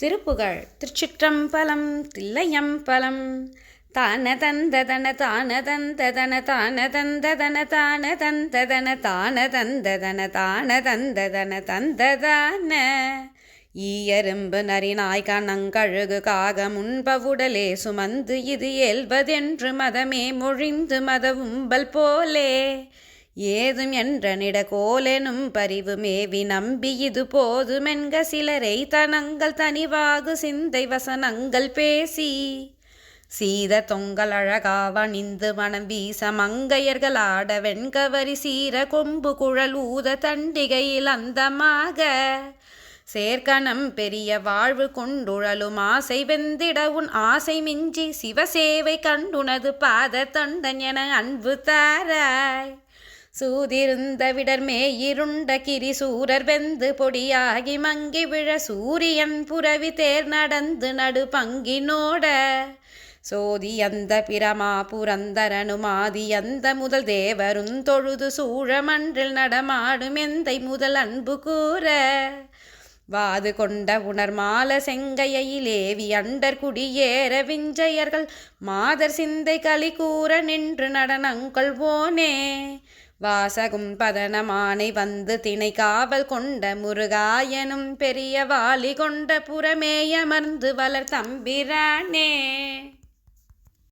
திருப்புகழ். திருச்சிற்றம்பலம் தில்லையம்பலம். தான தந்ததன தான தந்ததன தான தந்ததன தான தந்ததன தான தந்ததன தான தந்ததன தந்ததான ஈயரும்பு நரிநாய் கணங்கழுகு காக முன்பவுடலே சுமந்து இது இயல்பதென்று மதமே மொழிந்து மத உம்பல் போலே. ஏதும் என்றனிட கோலெனும் பரிவு மேவி நம்பி இது போதுமென்க சிலரை தனங்கள் தனிவாகு சிந்தை வசனங்கள் பேசி. சீத தொங்கல் அழகாவணிந்து மனம் வீச மங்கையர்கள் ஆட வெண்கவரி சீர கொம்பு குழல் ஊத தண்டிகையில் அந்தமாக. சேர்க்கணம் பெரிய வாழ்வு கொண்டுழலும் ஆசை வெந்திட உன் ஆசை மிஞ்சி சிவசேவை கண்டுனது பாத தொண்டன் என அன்பு தாராய். சூதிருந்த விடர் மேயிருண்ட கிரி சூரர் வெந்து பொடியாகி மங்கி விழ சூரியன் புறவி தேர் நடந்து நடு பங்கினோட. சோதி அந்த பிரமா புரந்தரனுமாதி அந்த முதல் தேவரும் தொழுது சூழமன்றில் நடமாடும் எந்தை முதல் அன்பு கூற. வாது கொண்ட உணர்மால செங்கையிலேவி அண்டர் குடியேற விஞ்சையர்கள் மாதர் சிந்தை களி கூற நின்று நடனங்கள் போனே. வாசகும் பதனமானை வந்து திணை காவல் கொண்ட முருகாயனும் பெரிய வாலி கொண்ட புறமேயமர்ந்து வளர் தம்பிரானே.